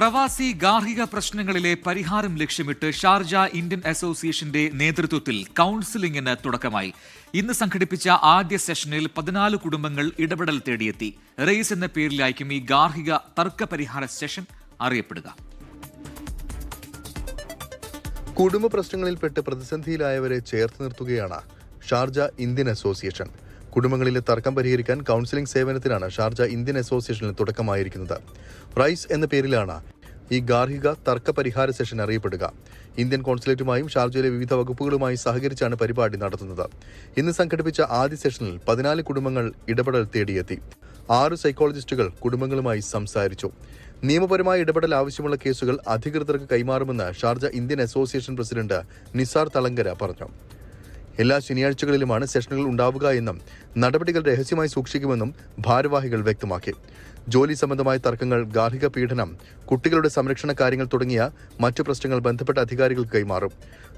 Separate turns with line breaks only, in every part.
പ്രവാസി ഗാർഹിക പ്രശ്നങ്ങളിലെ പരിഹാരം ലക്ഷ്യമിട്ട് ഷാർജ ഇന്ത്യൻ അസോസിയേഷന്റെ നേതൃത്വത്തിൽ കൗൺസിലിംഗിന് തുടക്കമായി. ഇന്ന് സംഘടിപ്പിച്ച ആദ്യ സെഷനിൽ പതിനാല് കുടുംബങ്ങൾ ഇടപെടൽ തേടിയെത്തി. റേസ് എന്ന പേരിലായിരിക്കും ഈ ഗാർഹിക തർക്ക പരിഹാര സെഷൻ അറിയപ്പെടുക.
കുടുംബ പ്രശ്നങ്ങളിൽപ്പെട്ട് പ്രതിസന്ധിയിലായവരെ ചേർത്ത് നിർത്തുകയാണ് ഷാർജ ഇന്ത്യൻ അസോസിയേഷൻ. കുടുംബങ്ങളിലെ തർക്കം പരിഹരിക്കാൻ കൗൺസിലിംഗ് സേവനത്തിനാണ് ഷാർജ ഇന്ത്യൻ അസോസിയേഷനിൽ തുടക്കമായിരിക്കുന്നത്. റൈസ് എന്ന പേരിലാണ് ഈ ഗാർഹിക തർക്ക പരിഹാര സെഷൻ അറിയപ്പെടുക. ഇന്ത്യൻ കോൺസുലേറ്റുമായും ഷാർജയിലെ വിവിധ വകുപ്പുകളുമായി സഹകരിച്ചാണ് പരിപാടി നടത്തുന്നത്. ഇന്ന് സംഘടിപ്പിച്ച ആദ്യ സെഷനിൽ പതിനാല് കുടുംബങ്ങൾ ഇടപെടൽ തേടിയെത്തി. ആറ് സൈക്കോളജിസ്റ്റുകൾ കുടുംബങ്ങളുമായി സംസാരിച്ചു. നിയമപരമായ ഇടപെടൽ ആവശ്യമുള്ള കേസുകൾ അധികൃതർക്ക് കൈമാറുമെന്ന് Sharjah Indian association president Nisar Thalangara പറഞ്ഞു. എല്ലാ ശനിയാഴ്ചകളിലുമാണ് സെഷനുകൾ ഉണ്ടാവുക എന്നും നടപടികൾ രഹസ്യമായി സൂക്ഷിക്കുമെന്നും ഭാരവാഹികൾ വ്യക്തമാക്കി. ജോലി സംബന്ധമായ തർക്കങ്ങൾ ഗാർഹിക പീഡനം കുട്ടികളുടെ സംരക്ഷണ കാര്യങ്ങൾ തുടങ്ങിയ മറ്റു പ്രശ്നങ്ങൾ ബന്ധപ്പെട്ട അധികാരികൾക്ക് കൈമാറും.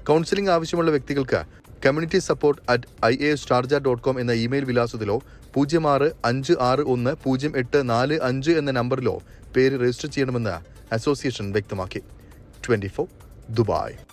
കൗൺസിലിംഗ് ആവശ്യമുള്ള വ്യക്തികൾക്ക് community support at I A Sharjah dot com എന്ന ഇമെയിൽ വിലാസത്തിലോ പൂജ്യം ആറ് അഞ്ച് ആറ് ഒന്ന് പൂജ്യം എട്ട് നാല് അഞ്ച് എന്ന നമ്പറിലോ പേര് രജിസ്റ്റർ ചെയ്യണമെന്ന് അസോസിയേഷൻ വ്യക്തമാക്കി. Twenty four Dubai.